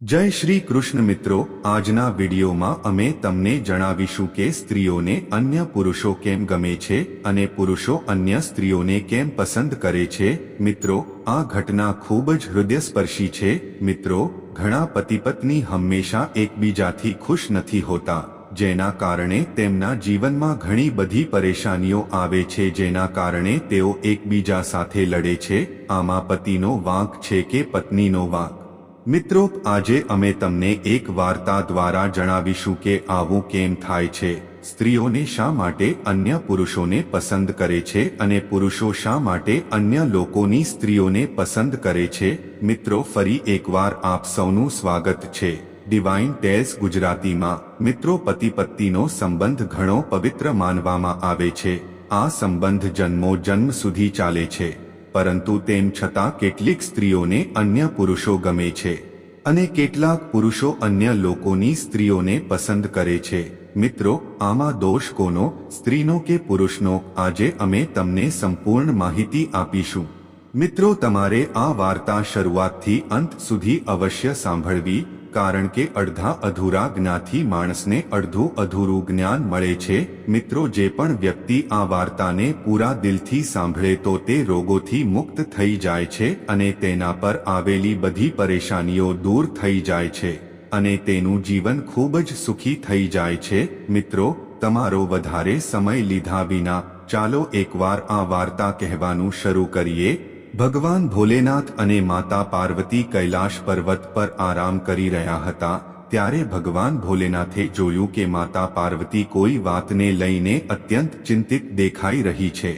જય શ્રી કૃષ્ણ મિત્રો, આજના વિડીયોમાં અમે તમને જણાવીશું કે સ્ત્રીઓને અન્ય પુરુષો કેમ ગમે છે અને પુરુષો અન્ય સ્ત્રીઓને કેમ પસંદ કરે છે? મિત્રો, આ ઘટના ખૂબ જ હૃદયસ્પર્શી છે. મિત્રો, ઘણા પતિ પત્ની હંમેશા એકબીજાથી ખુશ નથી હોતા, જેના કારણે તેમના જીવનમાં ઘણી બધી પરેશાનીઓ આવે છે, જેના કારણે તેઓ એકબીજા સાથે લડે છે. આમાં પતિનો વાંક છે કે પત્નીનો વાંક? મિત્રો, આજે અમે તમને એક વાર્તા દ્વારા જણાવીશું કે આવું કેમ થાય છે. સ્ત્રીઓને શા માટે અન્ય પુરુષોને પસંદ કરે છે અને પુરુષો શા માટે અન્ય લોકોની સ્ત્રીઓને પસંદ કરે છે? મિત્રો, ફરી એકવાર આપ સૌનું સ્વાગત છે. ડિવાઇન ટેલ્સ ગુજરાતીમાં. મિત્રો પતિ પત્નીનો સંબંધ ઘણો પવિત્ર માનવામાં આવે છે. આ સંબંધ જન્મો જન્મ સુધી ચાલે છે. પરંતુ તેમ છતાં કેટલીક સ્ત્રીઓને અન્ય પુરુષો ગમે છે અને કેટલાક પુરુષો અન્ય લોકોની સ્ત્રીઓને પસંદ કરે છે. મિત્રો, આમાં દોષ કોનો? સ્ત્રીનો કે પુરુષનો? આજે અમે તમને સંપૂર્ણ માહિતી આપીશું. મિત્રો, તમારે આ વાર્તા શરૂઆતથી અંત સુધી અવશ્ય સાંભળવી કારણ કે અડધા અધૂરા જ્ઞાથી માણસને અડધું અધૂરું જ્ઞાન મળે છે. મિત્રો, જે પણ વ્યક્તિ આ વાર્તાને પૂરા દિલથી સાંભળે તો તે રોગોથી મુક્ત થઈ જાય છે અને તેના પર આવેલી બધી પરેશાનીઓ દૂર થઈ જાય છે અને તેનું જીવન ખૂબ જ સુખી થઈ જાય છે. મિત્રો, તમારો વધારે સમય લીધા વિના ચાલો એકવાર આ વાર્તા કહેવાનું શરૂ કરીએ. ભગવાન ભોલેનાથ અને માતા પાર્વતી કૈલાશ પર્વત પર આરામ કરી રહ્યા હતા, ત્યારે ભગવાન ભોલેનાથે જોયું કે માતા પાર્વતી કોઈ વાતને લઈને અત્યંત ચિંતિત દેખાઈ રહી છે.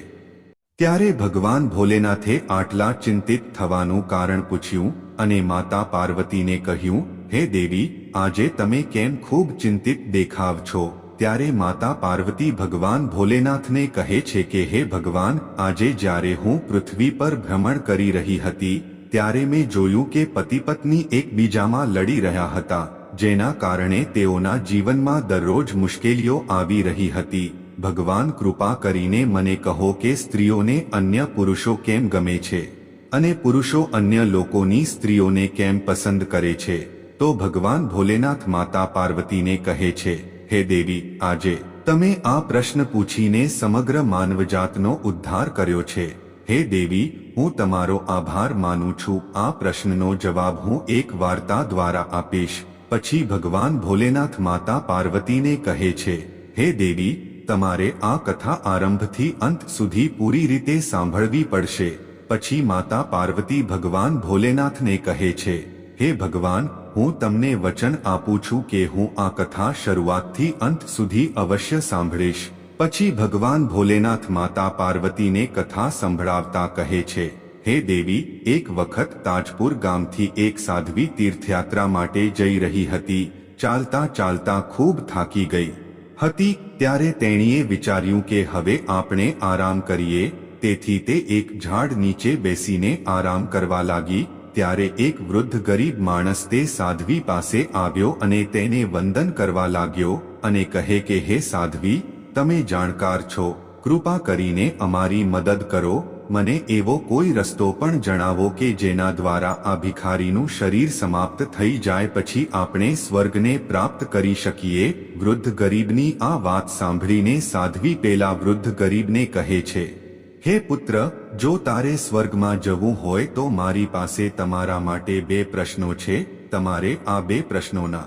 ત્યારે ભગવાન ભોલેનાથે આટલા ચિંતિત થવાનું કારણ પૂછ્યું અને માતા પાર્વતીને કહ્યું, હે દેવી, આજે તમે કેમ ખૂબ ચિંતિત દેખાવ છો? ત્યારે માતા પાર્વતી ભગવાન ભોલેનાથને કહે છે કે, હે ભગવાન, આજે જ્યારે હું પૃથ્વી પર ભ્રમણ કરી રહી હતી, ત્યારે મેં જોયું કે પતિ પત્ની એકબીજામાં લડી રહ્યા હતા, જેના કારણે તેઓના જીવનમાં દરરોજ મુશ્કેલીઓ આવી રહી હતી. ભગવાન કૃપા કરીને મને કહો કે સ્ત્રીઓને અન્ય પુરુષો કેમ ગમે છે? અને પુરુષો અન્ય લોકોની સ્ત્રીઓને કેમ પસંદ કરે છે? તો ભગવાન ભોલેનાથ માતા પાર્વતીને કહે છે હે દેવી, આજે તમે આ પ્રશ્ન પૂછીને સમગ્ર માનવજાતનો ઉદ્ધાર કર્યો છે. હે દેવી, હું તમારો આભાર માનું છું. આ પ્રશ્નનો જવાબ હું એક વાર્તા દ્વારા આપીશ. પછી ભગવાન ભોલેનાથ માતા પાર્વતીને કહે છે, હે દેવી, તમારે આ કથા આરંભથી અંત સુધી પૂરી રીતે સાંભળવી પડશે. પછી માતા પાર્વતી ભગવાન ભોલેનાથને કહે છે, હે ભગવાન હું તમને વચન આપું છું કે હું આ કથા શરૂઆતથી અંત સુધી અવશ્ય સાંભળીશ. પછી ભગવાન ભોલેનાથ માતા પાર્વતીને કથા સંભળાવતા કહે છે, હે દેવી, એક વખત તાજપુર ગામથી એક સાધ્વી તીર્થયાત્રા માટે જઈ રહી હતી. ચાલતા ચાલતા ખૂબ થાકી ગઈ. હતી ત્યારે તેણીએ વિચાર્યું કે હવે આપણે આરામ કરીએ. તેથી તે એક ઝાડ નીચે બેસીને આરામ કરવા લાગી. ત્યારે એક વૃદ્ધ ગરીબ માણસ તે સાધ્વી પાસે આવ્યો અને તેને વંદન કરવા લાગ્યો અને કહે કે, હે સાધ્વી, તમે જાણકાર છો. કૃપા કરીને અમારી મદદ કરો. મને એવો કોઈ રસ્તો પણ જણાવો કે જેના દ્વારા આ ભિખારીનું શરીર સમાપ્ત થઈ જાય પછી આપણે સ્વર્ગને પ્રાપ્ત કરી શકીએ. વૃદ્ધ ગરીબની આ વાત સાંભળીને સાધ્વી પેલા વૃદ્ધ ગરીબને કહે છે, હે પુત્ર જો તારે સ્વર્ગમાં જવું હોય તો મારી પાસે તમારા માટે બે પ્રશ્નો છે, તમારે આ બે પ્રશ્નોના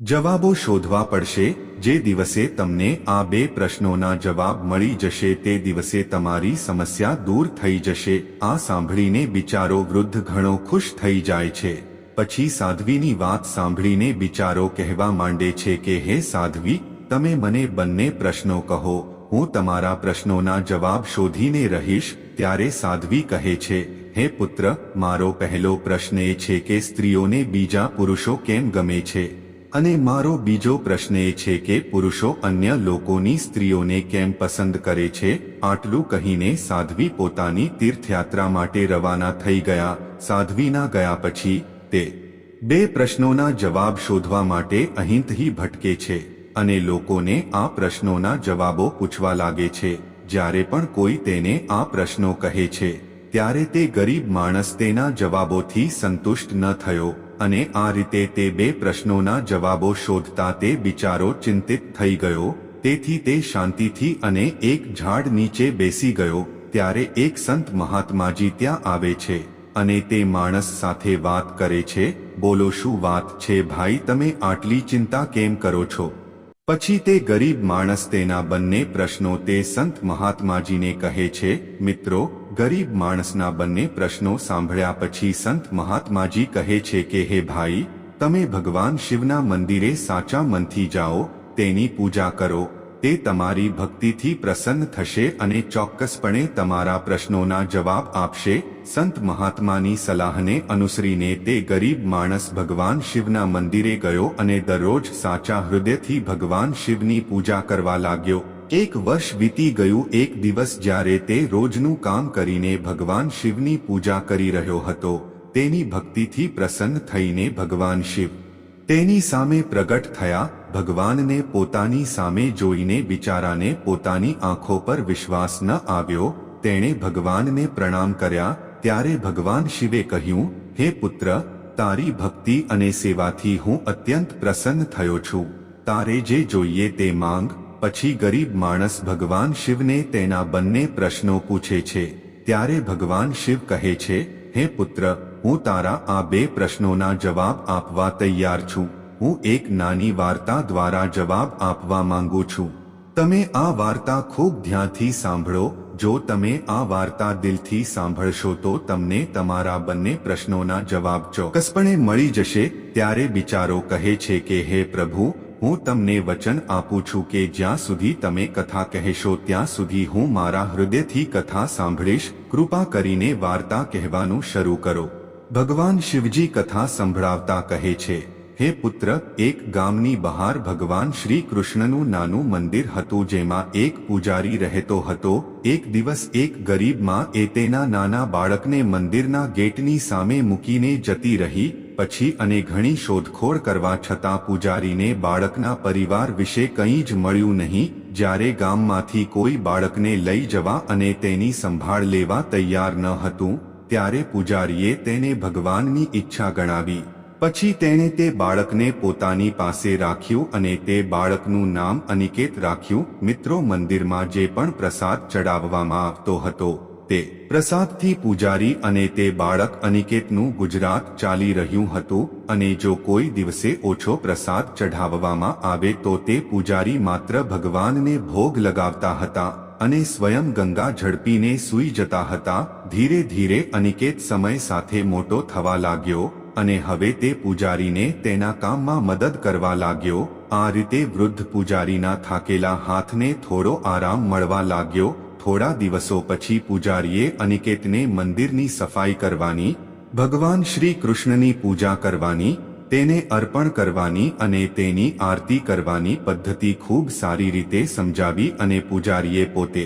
જવાબો શોધવા પડશે, જે દિવસે તમને આ બે પ્રશ્નોના જવાબ મળી જશે તે દિવસે તમારી સમસ્યા દૂર થઈ જશે, આ સાંભળીને બિચારો વૃદ્ધ ઘણો ખુશ થઈ જાય છે. પછી સાધ્વીની વાત સાંભળીને બિચારો કહેવા માંડે છે કે, હે સાધ્વી, તમે મને બંને પ્રશ્નો કહો, હું તમારા પ્રશ્નોના જવાબ શોધીને રહીશ ત્યારે સાધ્વી કહે છે, હે પુત્ર, મારો પહેલો પ્રશ્ન એ છે કે સ્ત્રીઓને બીજા પુરુષો કેમ ગમે છે? અને મારો બીજો પ્રશ્ન એ છે કે પુરુષો અન્ય લોકોની સ્ત્રીઓને કેમ પસંદ કરે છે? આટલું કહીને સાધ્વી પોતાની તીર્થયાત્રા માટે રવાના થઈ ગયા. સાધ્વીના ગયા પછી તે બે પ્રશ્નોના જવાબ શોધવા માટે અહીંથી ભટકે છે અને લોકોને આ પ્રશ્નોના જવાબો પૂછવા લાગે છે. જ્યારે પણ કોઈ તેને આ પ્રશ્નો કહે છે, ત્યારે તે ગરીબ માણસ તેના જવાબોથી સંતુષ્ટ ન થયો અને આ રીતે તે બે પ્રશ્નોના જવાબો શોધતા તે બિચારો ચિંતિત થઈ ગયો, તેથી તે શાંતિથી અને એક ઝાડ નીચે બેસી ગયો, ત્યારે એક સંત મહાત્માજી ત્યાં આવે છે અને તે માણસ સાથે વાત કરે છે, બોલો શું વાત છે ભાઈ, તમે આટલી ચિંતા કેમ કરો છો? પછી તે ગરીબ માણસ તેના બંને પ્રશ્નો તે સંત મહાત્માજીને કહે છે, મિત્રો, ગરીબ માણસના બંને પ્રશ્નો સાંભળ્યા પછી સંત મહાત્માજી કહે છે કે, હે ભાઈ, તમે ભગવાન શિવના મંદિરે સાચા મનથી જાઓ, તેની પૂજા કરો તે તમારી ભક્તિથી પ્રસન્ન થશે અને ચોક્કસપણે તમારા પ્રશ્નોના જવાબ આપશે. સંત મહાત્માની સલાહને અનુસરીને તે ગરીબ માણસ ભગવાન શિવના મંદિરે ગયો અને દરરોજ સાચા હૃદયથી ભગવાન શિવની પૂજા કરવા લાગ્યો. એક વર્ષ વીતી ગયું, એક દિવસ જ્યારે તે રોજનું કામ કરીને ભગવાન શિવની પૂજા કરી રહ્યો હતો, તેની ભક્તિથી પ્રસન્ન થઈને ભગવાન શિવ તેની સામે પ્રગટ થયા. ભગવાનને પોતાની સામે જોઈને બિચારાને પોતાની આંખો પર વિશ્વાસ ન આવ્યો, તેણે ભગવાનને પ્રણામ કર્યા, ત્યારે ભગવાન શિવે કહ્યું, હે પુત્ર, તારી ભક્તિ અને સેવાથી હું અત્યંત પ્રસન્ન થયો છું. તારે જે જોઈએ તે માંગ, પછી ગરીબ માણસ ભગવાન શિવને તેના બંને પ્રશ્નો પૂછે છે. ત્યારે ભગવાન શિવ કહે છે, હે પુત્ર, હું તારા આ બે પ્રશ્નોના જવાબ આપવા તૈયાર છું. હું એક નાની વાર્તા દ્વારા જવાબ આપવા માંગુ છું. તમે આ વાર્તા ખૂબ ધ્યાનથી સાંભળો, જો તમે આ વાર્તા દિલથી સાંભળશો તો તમને તમારા બંને પ્રશ્નોના જવાબ ચોક્કસપણે મળી જશે, ત્યારે બિચારો કહે છે કે, હે પ્રભુ, હું તમને વચન આપું છું કે જ્યાં સુધી તમે કથા કહેશો, ત્યાં સુધી હું મારા હૃદયથી કથા સાંભળીશ, કૃપા કરીને વાર્તા કહેવાનું શરૂ કરો. ભગવાન શિવજી કથા સંભળાવતા કહે છે હે પુત્ર, એક ગામની બહાર ભગવાન શ્રી કૃષ્ણનું નાનું મંદિર હતું જેમાં એક પૂજારી રહેતો હતો. એક દિવસ એક ગરીબમાં એ તેના નાના બાળકને મંદિરના ગેટની સામે મૂકીને જતી રહી, પછી અને ઘણી શોધખોળ કરવા છતાં પૂજારીને બાળકના પરિવાર વિશે કંઈ જ મળ્યું નહીં, જ્યારે ગામમાંથી કોઈ બાળકને લઈ જવા અને તેની સંભાળ લેવા તૈયાર ન હતું, ત્યારે પૂજારીએ તેને ભગવાનની ઈચ્છા ગણાવી. પછી તેણે તે બાળકને પોતાની પાસે રાખ્યું અને તે બાળકનું નામ અનિકેત રાખ્યું. મિત્રો, મંદિરમાં જે પણ પ્રસાદ ચડાવવામાં આવતો હતો, તે પ્રસાદથી પૂજારી અને તે બાળક અનિકેતનું ગુજરાત ચાલી રહ્યું હતું અને જો કોઈ દિવસે ઓછો પ્રસાદ ચઢાવવામાં આવે તો તે પૂજારી માત્ર ભગવાનને ભોગ લગાવતા હતા અને સ્વયં ગંગા ઝડપીને સૂઈ જતા હતા. ધીરે ધીરે અનિકેત સમય સાથે મોટો થવા લાગ્યો અને હવે તે પૂજારીને તેના કામમાં મદદ કરવા લાગ્યો. આ રીતે વૃદ્ધ પૂજારીના થાકેલા હાથને થોડો આરામ મળવા લાગ્યો. થોડા દિવસો પછી પૂજારીએ અનિકેતને મંદિરની સફાઈ કરવાની, ભગવાન શ્રી કૃષ્ણની પૂજા કરવાની, તેને અર્પણ કરવાની અને તેની આરતી કરવાની પદ્ધતિ ખૂબ સારી રીતે સમજાવી અને પૂજારીએ પોતે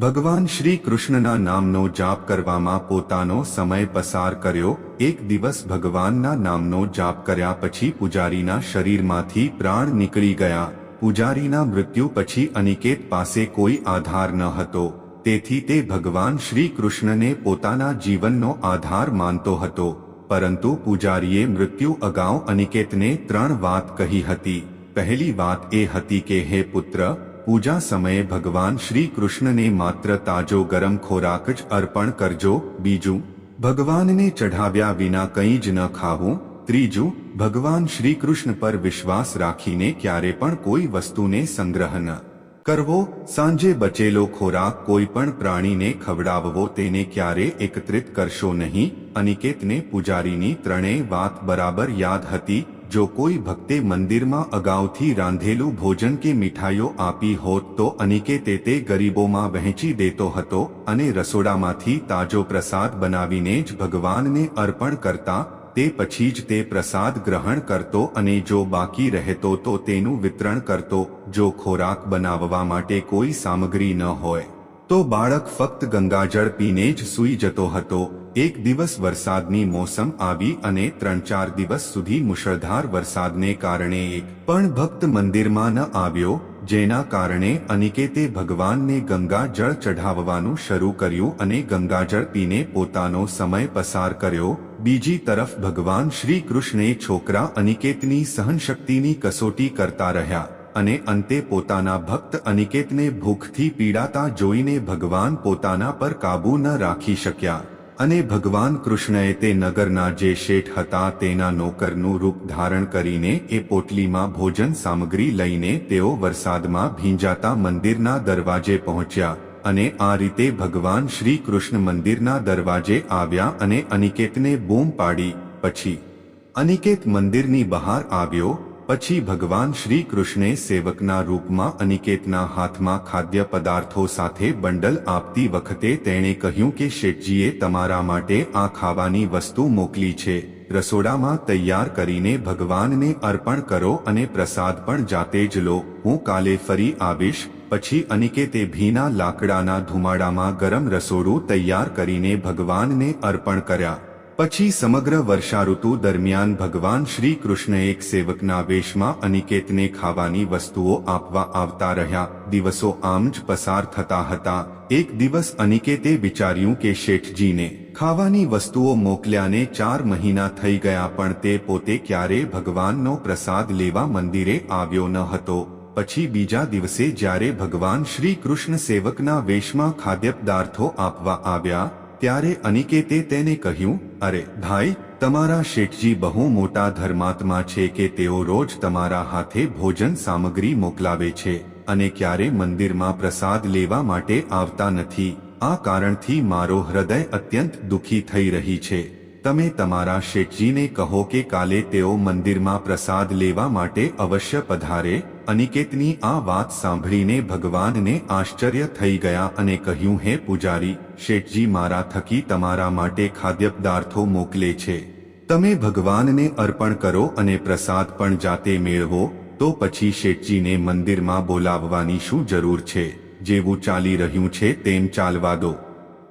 ભગવાન શ્રી કૃષ્ણના નામનો જાપ કરવામાં પોતાનો સમય પસાર કર્યો. એક દિવસ ભગવાનના નામનો જાપ કર્યા પછી પૂજારીના શરીરમાંથી પ્રાણ નીકળી ગયા. પૂજારીના મૃત્યુ પછી અનિકેત પાસે કોઈ આધાર ન હતો. તેથી તે ભગવાન શ્રી કૃષ્ણને પોતાના જીવનનો આધાર માનતો હતો. પરંતુ પૂજારીએ મૃત્યુ અગાઉ અનિકેતને ત્રણ વાત કહી હતી. પહેલી વાત એ હતી કે, હે પુત્ર પૂજા સમયે ભગવાન શ્રી કૃષ્ણને માત્ર તાજો ગરમ ખોરાક જ અર્પણ કરજો. બીજું, ભગવાનને ચઢાવ્યા વિના કંઈ જ ન ખાવું. ત્રીજું, ભગવાન શ્રી કૃષ્ણ પર વિશ્વાસ રાખીને ક્યારે પણ કોઈ વસ્તુને સંગ્રહ ન કરવો. સાંજે બચેલો ખોરાક કોઈ પણ પ્રાણીને ખવડાવવો તેને ક્યારે એકત્રિત કરશો નહીં. અનિકેતને પૂજારીની ત્રણેય વાત બરાબર યાદ હતી. જો કોઈ ભક્તે મંદિરમાં અગાઉથી રાંધેલું ભોજન કે મીઠાઈઓ આપી હોત તો અનિકેતે તે ગરીબોમાં વહેંચી દેતો હતો અને રસોડામાંથી તાજો પ્રસાદ બનાવીને જ ભગવાનને અર્પણ કરતા, તે પછી જ તે પ્રસાદ ગ્રહણ કરતો અને જો બાકી રહેતો તો તેનું વિતરણ કરતો, જો ખોરાક બનાવવા માટે કોઈ સામગ્રી ન હોય. તો બાળક ફક્ત ગંગાજળ પીને જ સૂઈ જતો હતો. એક દિવસ વરસાદની મોસમ આવી અને ત્રણ ચાર દિવસ સુધી મુશળધાર વરસાદને કારણે એક પણ ભક્ત મંદિરમાં ન આવ્યો, જેના કારણે અનિકેતે ભગવાનને ગંગાજળ ચઢાવવાનું શરૂ કર્યું અને ગંગાજળ પીને પોતાનો સમય પસાર કર્યો. બીજી તરફ ભગવાન શ્રી કૃષ્ણે છોકરા અનિકેતની સહનશક્તિની કસોટી કરતા રહ્યા. અને અંતે પોતાના ભક્ત અનિકેતને ભૂખથી પીડાતા જોઈને ભગવાન પોતાના પર કાબૂ ન રાખી શક્યા. અને ભગવાન કૃષ્ણએ તે નગરના જે શેઠ હતા તેના નોકરનું રૂપ ધારણ કરીને એ પોટલીમાં ભોજન સામગ્રી લઈને તેઓ વરસાદમાં ભીંજાતા મંદિરના દરવાજે પહોંચ્યા. અને આ રીતે ભગવાન શ્રી કૃષ્ણ મંદિરના દરવાજે આવ્યા અને અનિકેતને બૂમ પાડી. પછી અનિકેત મંદિરની બહાર આવ્યો પછી ભગવાન શ્રી કૃષ્ણે સેવકના રૂપમાં અનિકેતના હાથમાં ખાદ્ય પદાર્થો સાથે બંડલ આપતી વખતે તેણે કહ્યું કે શેઠજીએ તમારા માટે આ ખાવાની વસ્તુ મોકલી છે. રસોડામાં તૈયાર કરીને ભગવાનને અર્પણ કરો અને પ્રસાદ પણ જાતે જ લો. હું કાલે ફરી આવીશ. પછી અનિકેતે ભીના લાકડાના ધુમાડામાં ગરમ રસોડું તૈયાર કરીને ભગવાનને અર્પણ કર્યા. પછી સમગ્ર વર્ષાઋતુ દરમિયાન ભગવાન શ્રી કૃષ્ણ એક સેવકના વેશમાં અનિકેતને ખાવાની વસ્તુઓ આપવા આવતા રહ્યા. દિવસો આમ જ પસાર થતા હતા. એક દિવસ અનિકેતે વિચાર્યું કે શેઠજીને ખાવાની વસ્તુઓ મોકલ્યાને ચાર મહિના થઈ ગયા પણ તે પોતે ક્યારે ભગવાનનો પ્રસાદ લેવા મંદિરે આવ્યો ન હતો. પછી બીજા દિવસે જ્યારે ભગવાન શ્રી કૃષ્ણ સેવકના વેશમાં ખાદ્ય પદાર્થો આપવા આવ્યા ત્યારે અનિકેતે તેને કહ્યું, અરે ભાઈ, તમારા શેઠજી બહુ મોટા ધર્માત્મા છે કે તેઓ રોજ તમારા હાથે ભોજન સામગ્રી મોકલાવે છે અને ક્યારે મંદિરમાં પ્રસાદ લેવા માટે આવતા નથી. આ કારણથી મારો હૃદય અત્યંત દુઃખી થઈ રહી છે. તમે તમારા શેઠજીને કહો કે કાલે તેઓ મંદિરમાં પ્રસાદ લેવા માટે અવશ્ય પધારે. અનિકેતની આ વાત સાંભળીને ભગવાનને આશ્ચર્ય થઈ ગયા અને કહ્યું, હે પૂજારી, શેઠજી મારા થકી તમારા માટે ખાદ્ય પદાર્થો મોકલે છે. તમે ભગવાનને અર્પણ કરો અને પ્રસાદ પણ જાતે મેળવો, તો પછી શેઠજીને મંદિરમાં બોલાવવાની શું જરૂર છે? જેવું ચાલી રહ્યું છે તેમ ચાલવા દો.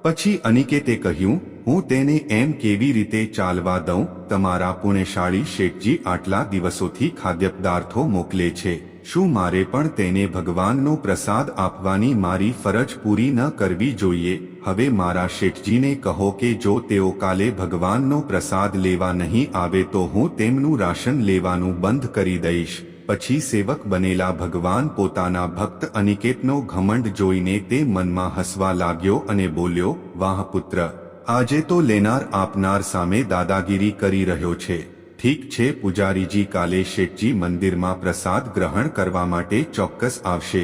પછી અનિકેતે કહ્યું, હું તેને એમ કેવી રીતે ચાલવા દઉં? તમારા પુણ્યશાળી શેઠજી આટલા દિવસોથી ખાદ્ય પદાર્થો મોકલે છે. શું મારે પણ તેને ભગવાનનો પ્રસાદ આપવાની મારી ફરજ પૂરી ન કરવી જોઈએ? હવે મારા શેઠજીને કહો કે જો તેઓ કાલે ભગવાનનો પ્રસાદ લેવા નહીં આવે તો હું તેમનું રાશન લેવાનું બંધ કરી દઈશ. પછી સેવક બનેલા ભગવાન પોતાના ભક્ત અનિકેતનો ઘમંડ જોઈને તે મનમાં હસવા લાગ્યો અને બોલ્યો, વાહ પુત્ર, આજે તો લેનાર આપનાર સામે દાદાગીરી કરી રહ્યો છે. ઠીક છે, પૂજારીજી કાલે શેઠજી મંદિરમાં પ્રસાદ ગ્રહણ કરવા માટે ચોક્કસ આવશે.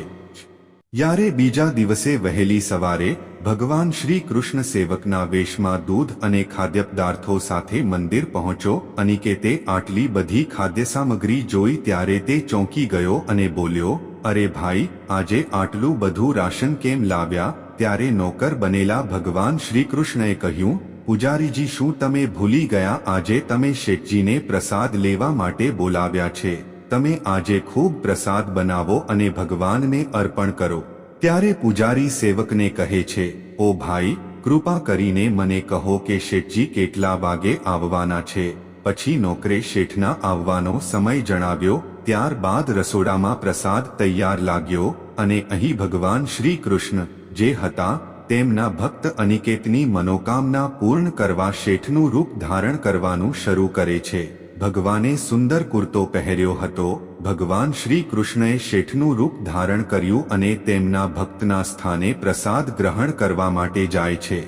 યારે બીજા દિવસે વહેલી સવારે ભગવાન શ્રી કૃષ્ણ સેવકના વેશમાં દૂધ અને ખાદ્ય પદાર્થો સાથે મંદિર પહોંચો અનિકેતે આટલી બધી ખાદ્ય સામગ્રી જોઈ ત્યારે તે ચોંકી ગયો અને બોલ્યો, અરે ભાઈ, આજે આટલું બધું રાશન કેમ લાવ્યા? ત્યારે નોકર બનેલા ભગવાન શ્રી કૃષ્ણએ કહ્યું પૂજારીજી, શું તમે ભૂલી ગયા આજે તમે શેઠજીને પ્રસાદ લેવા માટે બોલાવ્યા છે? તમે આજે ખૂબ પ્રસાદ બનાવો અને ભગવાનને અર્પણ કરો. ત્યારે પૂજારી સેવકને કહે છે, ઓ ભાઈ, કૃપા કરીને મને કહો કે શેઠજી કેટલા વાગે આવવાના છે. પછી નોકરે શેઠના આવવાનો સમય જણાવ્યો, ત્યારબાદ રસોડામાં પ્રસાદ તૈયાર લાગ્યો અને અહીં ભગવાન શ્રી કૃષ્ણ જે હતા તેમના ભક્ત અનિકેતની મનોકામના પૂર્ણ કરવા શેઠનું રૂપ ધારણ કરવાનું શરૂ કરે છે. ભગવાને સુંદર કુર્તો પહેર્યો હતો. ભગવાન શ્રી કૃષ્ણએ શેઠનું રૂપ ધારણ કર્યું અને તેમના ભક્તના સ્થાને પ્રસાદ ગ્રહણ કરવા માટે જાય છે.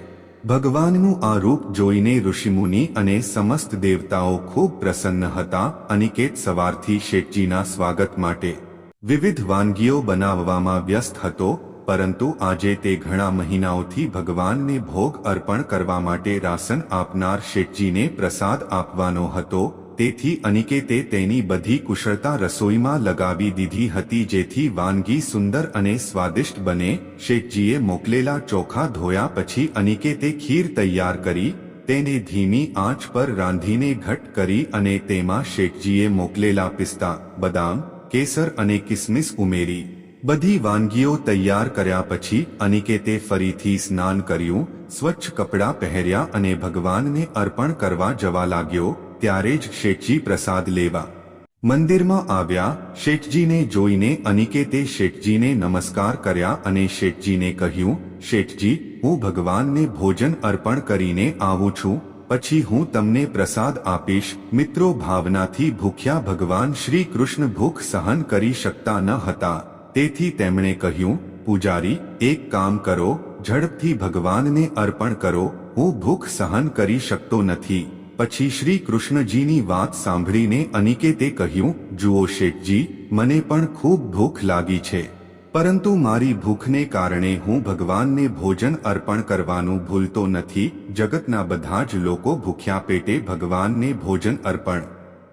ભગવાનનું આ રૂપ જોઈને ઋષિમુનિ અને સમસ્ત દેવતાઓ ખૂબ પ્રસન્ન હતા. અનિકેત સવારથી શેઠજીના સ્વાગત માટે વિવિધ વાનગીઓ બનાવવામાં વ્યસ્ત હતો. પરંતુ આજે તે ઘણા મહિનાઓથી ભગવાનને ભોગ અર્પણ કરવા માટે રાસન આપનાર શેઠજીને પ્રસાદ આપવાનો હતો, તેથી અનિકેતે તેની બધી કુશળતા રસોઈમાં લગાવી દીધી હતી જેથી વાનગી સુંદર અને સ્વાદિષ્ટ બને. શેઠજીએ મોકલેલા ચોખા ધોયા પછી અનિકેતે ખીર તૈયાર કરી, તેને ધીમી આંચ પર રાંધીને ઘટ કરી અને તેમાં શેઠજીએ મોકલેલા પિસ્તા, બદામ, કેસર અને કિસમિસ ઉમેરી. બધી વાનગીઓ તૈયાર કર્યા પછી અનિકેતે ફરીથી સ્નાન કર્યું, સ્વચ્છ કપડાં પહેર્યા અને ભગવાનને અર્પણ કરવા જવા લાગ્યો, ત્યારે જ શેઠજી પ્રસાદ લેવા મંદિરમાં આવ્યા. શેઠજીને જોઈને અનિકેતે શેઠજીને નમસ્કાર કર્યા અને શેઠજીને કહ્યું, શેઠજી, હું ભગવાનને ભોજન અર્પણ કરીને આવું છું, પછી હું તમને પ્રસાદ આપીશ. મિત્રો, ભાવનાથી ભૂખ્યા ભગવાન શ્રી કૃષ્ણ ભૂખ સહન કરી શકતા ન હતા. તેથી તેમણે કહ્યું, પૂજારી, એક કામ કરો, ઝડપથી ભગવાનને અર્પણ કરો, હું ભૂખ સહન કરી શકતો નથી. પછી શ્રી કૃષ્ણજીની વાત સાંભળીને અનિકેતે કહ્યું, જુઓ શેઠજી, મને પણ ખૂબ ભૂખ લાગી છે. પરંતુ મારી ભૂખને કારણે હું ભગવાનને ભોજન અર્પણ કરવાનું ભૂલતો નથી. જગતના બધા જ લોકો ભૂખ્યા પેટે ભગવાનને ભોજન અર્પણ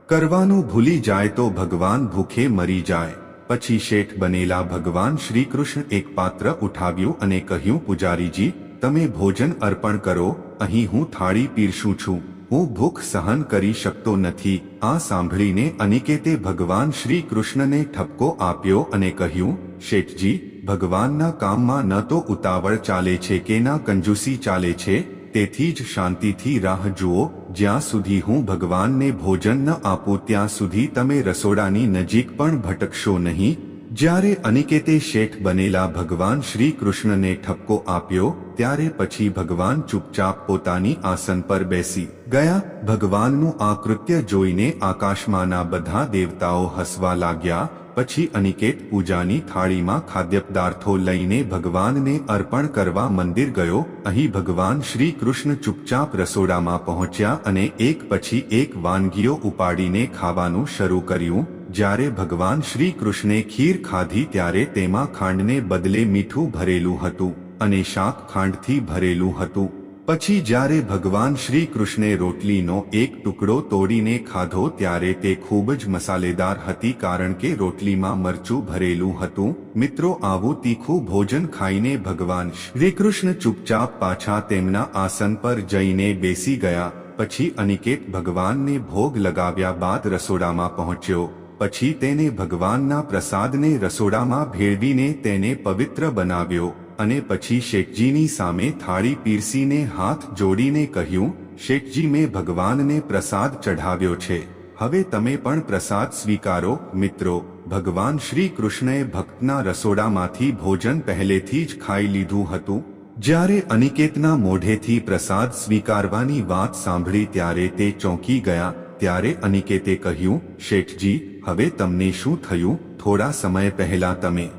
કરવાનું ભૂલી જાય તો ભગવાન ભૂખે મરી જાય. પછી શેઠ બનેલા ભગવાન શ્રી કૃષ્ણ એક પાત્ર ઉઠાવ્યું અને કહ્યું, પૂજારીજી, તમે ભોજન અર્પણ કરો, અહીં હું થાળી પીરશું છું. હું ભૂખ સહન કરી શકતો નથી. આ સાંભળીને અનિકેતે ભગવાન શ્રી કૃષ્ણને ઠપકો આપ્યો અને કહ્યું, શેઠજી, ભગવાનના કામમાં ન તો ઉતાવળ ચાલે છે કે ના કંજૂસી ચાલે છે? તેથી જ શાંતિથી રાહ જુઓ જ્યાં સુધી હું ભગવાનને ભોજન ન આપું ત્યાં સુધી તમે રસોડાની નજીક પણ ભટકશો નહીં. જ્યારે અનિકેતે શેઠ બનેલા ભગવાન શ્રી કૃષ્ણને ઠપકો આપ્યો, ત્યારે પછી ભગવાન ચૂપચાપ પોતાની આસન પર બેસી ગયા. ભગવાનનું આ કૃત્ય જોઈને આકાશમાંના બધા દેવતાઓ હસવા લાગ્યા. પછી અનિકેત પૂજાની થાળીમાં ખાદ્યપદાર્થો લઈને ભગવાનને અર્પણ કરવા મંદિર ગયો. અહીં ભગવાન શ્રી કૃષ્ણ ચૂપચાપ રસોડામાં પહોંચ્યા અને એક પછી એક વાનગીઓ ઉપાડીને ખાવાનું શરૂ કર્યું. જ્યારે ભગવાન શ્રી કૃષ્ણે ખીર ખાધી ત્યારે તેમાં ખાંડને બદલે મીઠું ભરેલું હતું અને શાક ખાંડથી ભરેલું હતું. પછી જ્યારે ભગવાન શ્રી કૃષ્ણે રોટલીનો એક ટુકડો તોડીને ખાધો ત્યારે તે ખૂબ જ મસાલેદાર હતી કારણ કે રોટલીમાં મરચું ભરેલું હતું. મિત્રો, આવું તીખું ભોજન ખાઈને ભગવાન શ્રી કૃષ્ણ ચૂપચાપ પાછા તેમના આસન પર જઈને બેસી ગયા. પછી અનિકેત ભગવાનને ભોગ લગાવ્યા બાદ રસોડામાં પહોંચ્યો. પછી તેને ભગવાનના પ્રસાદને રસોડામાં ભેળવીને તેને પવિત્ર બનાવ્યો. અને પછી શેઠજીની સામે થાળી પીરસીને હાથ જોડીને કહ્યું, શેઠજી, મેં ભગવાનને પ્રસાદ ચઢાવ્યો છે. હવે તમે પણ પ્રસાદ સ્વીકારો, મિત્રો. ભગવાન શ્રી કૃષ્ણએ ભક્તના રસોડામાંથી ભોજન પહેલેથી જ ખાઈ લીધું હતું. જ્યારે અનિકેતના મોઢેથી પ્રસાદ સ્વીકારવાની વાત સાંભળી ત્યારે તે ચોંકી ગયા. ત્યારે અનિકેતે કહ્યું, શેઠજી, હવે તમને શું થયું? થોડા સમય પહેલા તમે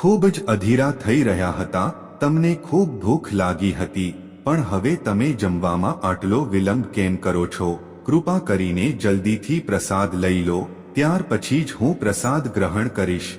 ખૂબ જ અધીરા થઈ રહ્યા હતા, તમને ખૂબ ભૂખ લાગી હતી, પણ હવે તમે જમવામાં આટલો વિલંબ કેમ કરો છો? કૃપા કરીને જલ્દીથી પ્રસાદ લઈ લો, ત્યાર પછી જ હું પ્રસાદ ગ્રહણ કરીશ.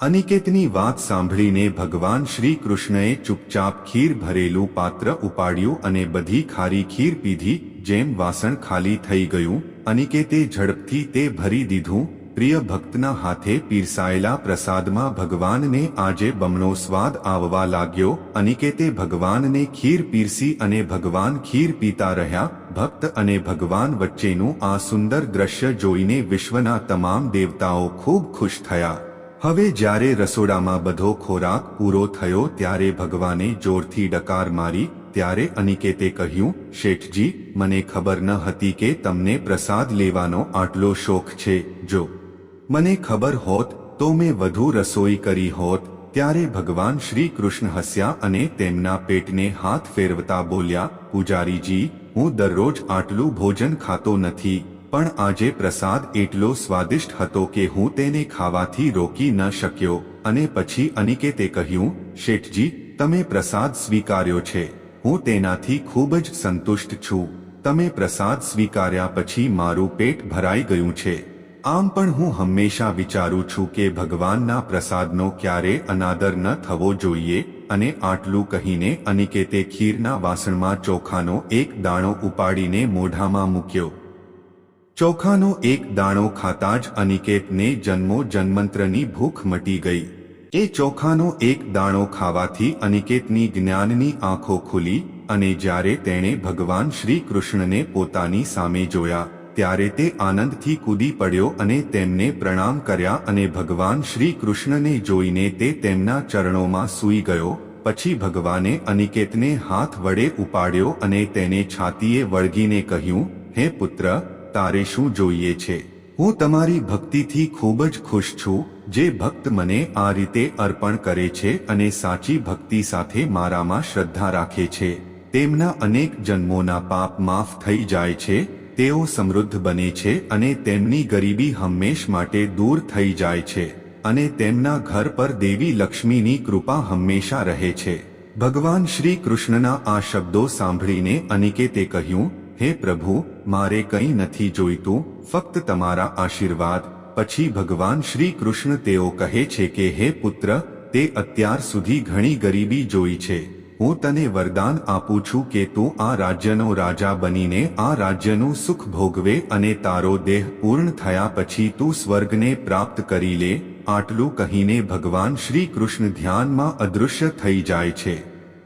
અનિકેતની વાત સાંભળીને ભગવાન શ્રી કૃષ્ણએ ચૂપચાપ ખીર ભરેલું પાત્ર ઉપાડ્યું અને બધી ખારી ખીર પીધી, જેમ વાસણ ખાલી થઈ ગયું, અનિકેતે ઝડપથી તે ભરી દીધું પ્રિય ભક્તના હાથે પીરસાયેલા પ્રસાદમાં ભગવાનને આજે બમણો સ્વાદ આવવા લાગ્યો અનિકેતે ભગવાનને ખીર પીરસી અને ભગવાન ખીર પીતા રહ્યા, ભક્ત અને ભગવાન વચ્ચેનું આ સુંદર દ્રશ્ય જોઈને વિશ્વના તમામ દેવતાઓ ખૂબ ખુશ થયા. હવે જ્યારે રસોડામાં બધો ખોરાક પૂરો થયો ત્યારે ભગવાને જોરથી ડકાર મારી, ત્યારે અનિકેતે કહ્યું, શેઠજી, મને ખબર ન હતી કે તમને પ્રસાદ લેવાનો આટલો શોખ છે. જો મને ખબર હોત તો મેં વધુ રસોઈ કરી હોત, ત્યારે ભગવાન શ્રી કૃષ્ણ હસ્યા અને તેમના પેટને હાથ ફેરવતા બોલ્યા, પૂજારીજી, હું દરરોજ આટલું ભોજન ખાતો નથી, પણ આજે પ્રસાદ એટલો સ્વાદિષ્ટ હતો કે હું તેને ખાવાથી રોકી ન શક્યો. અને પછી અનિકેતે કહ્યું, શેઠજી, તમે પ્રસાદ સ્વીકાર્યો છે. હું તેનાથી ખૂબ જ સંતુષ્ટ છું. તમે પ્રસાદ સ્વીકાર્યા પછી મારું પેટ ભરાઈ ગયું છે. આમ પણ હું હંમેશા વિચારું છું કે ભગવાનના પ્રસાદનો ક્યારે અનાદર ન થવો જોઈએ અને આટલું કહીને અનિકેતે ખીરના વાસણમાં ચોખાનો એક દાણો ઉપાડીને મોઢામાં મૂક્યો. ચોખાનો એક દાણો ખાતા જ અનિકેતને જન્મો જન્મંત્રની ભૂખ મટી ગઈ. એ ચોખાનો એક દાણો ખાવાથી અનિકેતની જ્ઞાનની આંખો ખુલી અને જ્યારે તેણે ભગવાન શ્રી કૃષ્ણને પોતાની સામે જોયા ત્યારે તે આનંદથી કૂદી પડ્યો અને તેમને પ્રણામ કર્યા અને ભગવાન શ્રી કૃષ્ણને જોઈને તે તેમના ચરણોમાં સૂઈ ગયો. પછી ભગવાને અનિકેતને હાથ વડે ઉપાડ્યો અને તેને છાતીએ વળગીને કહ્યું, હે પુત્ર, તારે શું જોઈએ છે? હું તમારી ભક્તિથી ખૂબ જ ખુશ છું, જે ભક્ત મને આ રીતે અર્પણ કરે છે અને સાચી ભક્તિ સાથે મારામાં શ્રદ્ધા રાખે છે. તેમના અનેક જન્મોના પાપ માફ થઈ જાય છે તેઓ સમૃદ્ધ બને છે અને તેમની ગરીબી હંમેશ માટે દૂર થઈ જાય છે અને તેમના ઘર પર દેવી લક્ષ્મીની કૃપા હંમેશા રહે છે. ભગવાન શ્રી કૃષ્ણના આ શબ્દો સાંભળીને અનિકેતે કહ્યું, હે પ્રભુ, મારે કંઈ નથી જોઈતું, ફક્ત તમારા આશીર્વાદ. પછી ભગવાન શ્રી કૃષ્ણ તેઓ કહે છે કે, હે પુત્ર, તે અત્યાર સુધી ઘણી ગરીબી જોઈ છે. હું તને વરદાન આપું છું કે તું આ રાજ્યનો રાજા બનીને આ રાજ્યનું સુખ ભોગવે અને તારો દેહ પૂર્ણ થયા પછી તું સ્વર્ગને પ્રાપ્ત કરી લે, આટલું કહીને ભગવાન શ્રી કૃષ્ણ ધ્યાનમાં અદૃશ્ય થઈ જાય છે.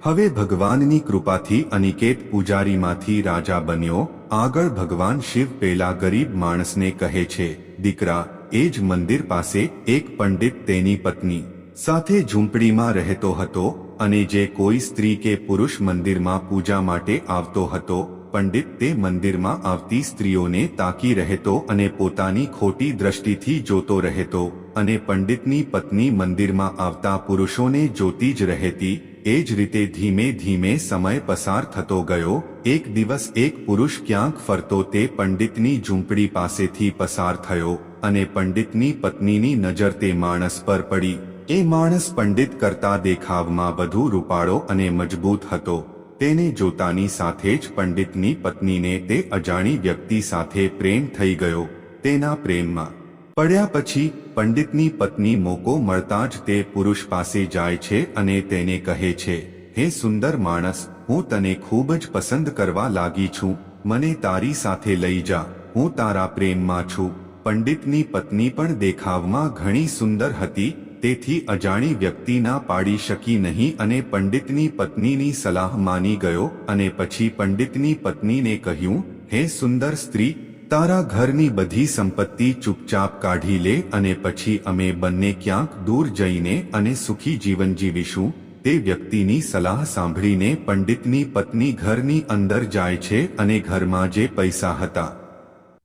હવે ભગવાનની કૃપાથી અનિકેત પૂજારીમાંથી રાજા બન્યો, આગળ ભગવાન શિવ પેલા ગરીબ માણસને કહે છે, દીકરા, એ જ મંદિર પાસે એક પંડિત તેની પત્ની, સાથે ઝૂંપડીમાં રહેતો હતો અને જે કોઈ સ્ત્રી કે પુરુષ મંદિરમાં પૂજા માટે આવતો હતો, પંડિત તે મંદિરમાં આવતી સ્ત્રીઓને તાકી રહેતો અને પોતાની ખોટી દ્રષ્ટિથી જોતો રહેતો અને પંડિતની પત્ની મંદિરમાં આવતા પુરુષોને જોતી જ રહેતી, એ જ રીતે ધીમે ધીમે સમય પસાર થતો ગયો, એક દિવસ એક પુરુષ ક્યાંક ફરતો તે પંડિતની ઝૂંપડી પાસેથી પસાર થયો અને પંડિતની પત્નીની નજર તે માણસ પર પડી. એ માણસ પંડિત કરતા દેખાવમાં વધુ રૂપાળો અને મજબૂત હતો. તેને જોતાની સાથે જ પંડિતની પત્નીને તે અજાણી વ્યક્તિ સાથે પ્રેમ થઈ ગયો. તેના પ્રેમમાં પડ્યા પછી પંડિતની પત્ની મોકો મળતા જ તે પુરુષ પાસે જાય છે અને તેને કહે છે, હે સુંદર માણસ, હું તને ખૂબ જ પસંદ કરવા લાગી છું. મને તારી સાથે લઈ જા. હું તારા પ્રેમમાં છું. પંડિતની પત્ની પણ દેખાવમાં ઘણી સુંદર હતી તેથી અજાણી વ્યક્તિ ના પાડી શકી નહીં અને પંડિતની પત્નીની સલાહ માની ગયો અને પછી પંડિતની પત્નીને કહ્યું, હે સુંદર સ્ત્રી, તારા ઘરની બધી સંપત્તિ ચૂપચાપ કાઢી લે અને પછી અમે બંને ક્યાંક દૂર જઈને અને સુખી જીવન જીવીશું. તે વ્યક્તિની સલાહ સાંભળીને પંડિતની પત્ની ઘરની અંદર જાય છે અને ઘરમાં જે પૈસા હતા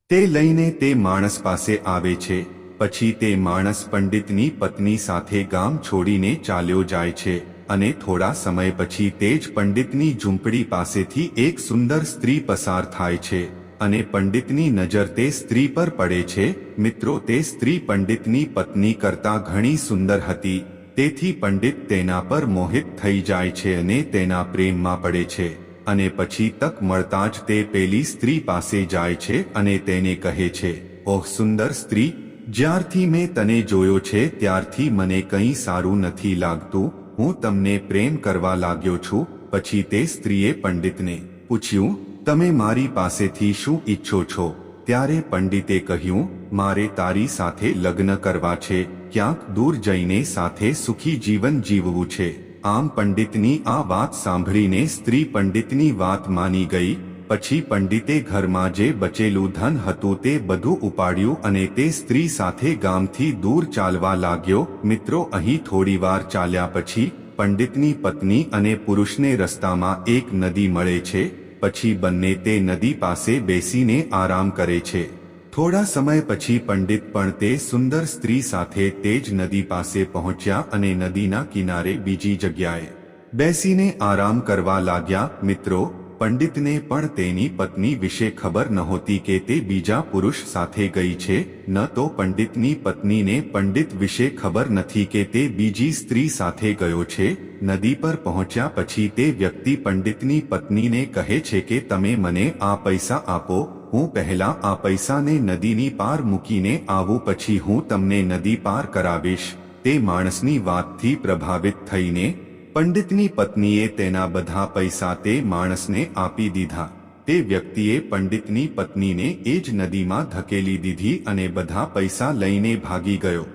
તે લઈને તે માણસ પાસે આવે છે. પછી તે માણસ પંડિતની પત્ની સાથે ગામ છોડીને ચાલ્યો જાય છે અને થોડા સમય પછી તે જ પંડિતની ઝૂંપડી પાસેથી એક સુંદર સ્ત્રી પસાર થાય છે અને પંડિતની નજર તે સ્ત્રી પર પડે છે. મિત્રો, તે સ્ત્રી પંડિતની પત્ની કરતા ઘણી સુંદર હતી. તેથી પંડિત તેના પર મોહિત થઈ જાય છે અને તેના પ્રેમમાં પડે છે અને પછી તક મળતા જ તે પેલી સ્ત્રી પાસે જાય છે અને તેને કહે છે, ઓહ, સુંદર સ્ત્રી! જ્યારથી મેં તને જોયો છે, ત્યારથી મને કંઈ સારું નથી લાગતું. હું તમને પ્રેમ કરવા લાગ્યો છું, પછી તે સ્ત્રીએ પંડિતને પૂછ્યું, તમે મારી પાસેથી શું ઈચ્છો છો? ત્યારે પંડિતે કહ્યું, મારે તારી સાથે લગ્ન કરવા છે. ક્યાંક દૂર જઈને સાથે સુખી જીવન જીવવું છે. આમ પંડિતની આ વાત સાંભળીને સ્ત્રી પંડિતની વાત માની ગઈ પછી પંડિતે ઘરમાં જે બચેલું ધન હતું તે બધું ઉપાડ્યું અને તે સ્ત્રી સાથે ગામથી દૂર ચાલવા લાગ્યો. મિત્રો, અહીં થોડીવાર ચાલ્યા પછી પંડિતની પત્ની અને પુરુષને રસ્તામાં એક નદી મળે છે. પછી બંને તે નદી પાસે બેસીને આરામ કરે છે. થોડા સમય પછી પંડિત પણ તે સુંદર સ્ત્રી સાથે તે જ નદી પાસે પહોંચ્યા અને નદીના કિનારે બીજી જગ્યાએ બેસીને આરામ કરવા લાગ્યા. મિત્રો પંડિતને પણ તેની પત્ની વિશે ખબર નહોતી કે તે બીજા પુરુષ સાથે ગઈ છે, ન તો પંડિતની પત્નીને પંડિત વિશે ખબર નથી કે તે બીજી સ્ત્રી સાથે ગયો છે, નદી પર પહોંચ્યા પછી તે વ્યક્તિ પંડિતની પત્નીને કહે છે કે તમે મને આ પૈસા આપો, હું પહેલા આ પૈસાને નદીની પાર મૂકીને આવું પછી હું તમને નદી પાર કરાવીશ, તે માણસની વાતથી પ્રભાવિત થઈને પંડિતની પત્નીએ તેના બધા પૈસા તે માણસને આપી દીધા. તે વ્યક્તિએ પંડિતની પત્નીને એ જ નદીમાં ધકેલી દીધી અને બધા પૈસા લઈને ભાગી ગયો.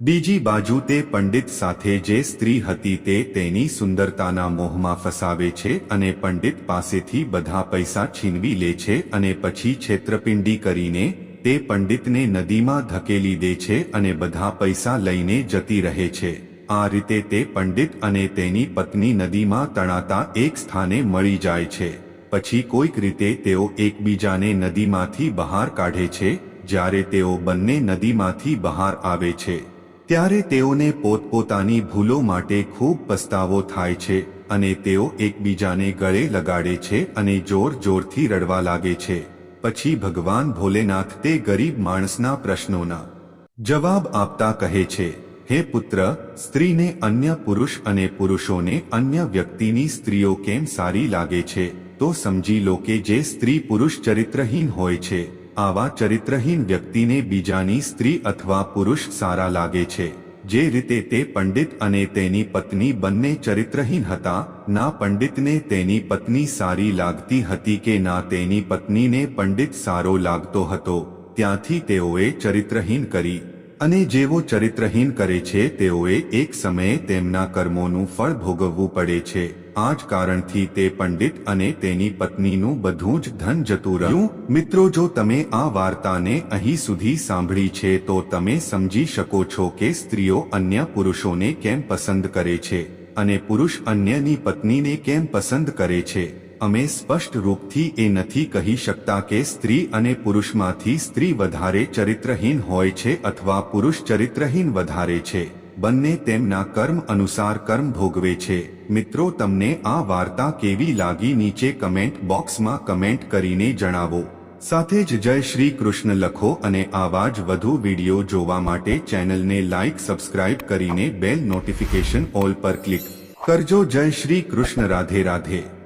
બીજી બાજુ તે પંડિત સાથે જે સ્ત્રી હતી તે તેની સુંદરતાના મોહમાં ફસાવે છે અને પંડિત પાસેથી બધા પૈસા છીનવી લે છે અને પછી છેતરપિંડી કરીને તે પંડિતને નદીમાં ધકેલી દે છે અને બધા પૈસા લઈને જતી રહે છે. આ રીતે તે પંડિત અને તેની પત્ની નદીમાં તણાતા એક સ્થાને મળી જાય છે. પછી કોઈક રીતે તેઓ એકબીજાને નદીમાંથી બહાર કાઢે છે, જ્યારે તેઓ બંને નદીમાંથી બહાર આવે છે. ત્યારે તેઓને પોતપોતાની ભૂલો માટે ખૂબ પસ્તાવો થાય છે અને તેઓ એકબીજાને ગળે લગાડે છે અને જોર જોરથી રડવા લાગે છે. પછી ભગવાન ભોલેનાથ તે ગરીબ માણસના પ્રશ્નોના જવાબ આપતા કહે છે હે પુત્ર, સ્ત્રીને અન્ય પુરુષ અને પુરુષોને અન્ય વ્યક્તિની સ્ત્રીઓ કેમ સારી લાગે છે? તો સમજી લો કે જે સ્ત્રી પુરુષ ચરિત્રહીન હોય છે, આવા ચરિત્રહીન વ્યક્તિને બીજાની સ્ત્રી અથવા પુરુષ સારા લાગે છે. જે રીતે તે પંડિત અને તેની પત્ની બંને ચરિત્રહીન હતા, ના પંડિતને તેની પત્ની સારી લાગતી હતી કે ના તેની પત્નીને પંડિત સારો લાગતો હતો, ત્યાંથી તેઓએ ચરિત્રહીન કરી. અને જેઓ ચરિત્રહીન કરે છે, તેઓએ એક સમયે તેમના કર્મોનું ફળ ભોગવવું પડે છે. આ જ કારણથી તે પંડિત અને તેની પત્નીનું બધું જ ધન જતું રહ્યું. મિત્રો, જો તમે આ વાર્તાને અહીં સુધી સાંભળી છે, તો તમે સમજી શકો છો કે સ્ત્રીઓ અન્ય પુરુષોને કેમ પસંદ કરે છે અને પુરુષ અન્યની પત્નીને કેમ પસંદ કરે છે. અમે સ્પષ્ટ રૂપથી એ નથી કહી શકતા કે સ્ત્રી અને પુરુષમાંથી સ્ત્રી વધારે ચરિત્રહીન હોય છે અથવા પુરુષ ચરિત્રહીન વધારે છે. બંને તેમના કર્મ અનુસાર કર્મ ભોગવે છે. મિત્રો, તમને આ વાર્તા કેવી લાગી નીચે કમેન્ટ બોક્સમાં કમેન્ટ કરીને જણાવો. સાથે જ જય શ્રી કૃષ્ણ લખો અને આવા જ વધુ વીડિયો જોવા માટે ચેનલને લાઇક સબસ્ક્રાઇબ કરીને બેલ નોટિફિકેશન ઓલ પર ક્લિક કરજો. જય શ્રી કૃષ્ણ. રાધે રાધે.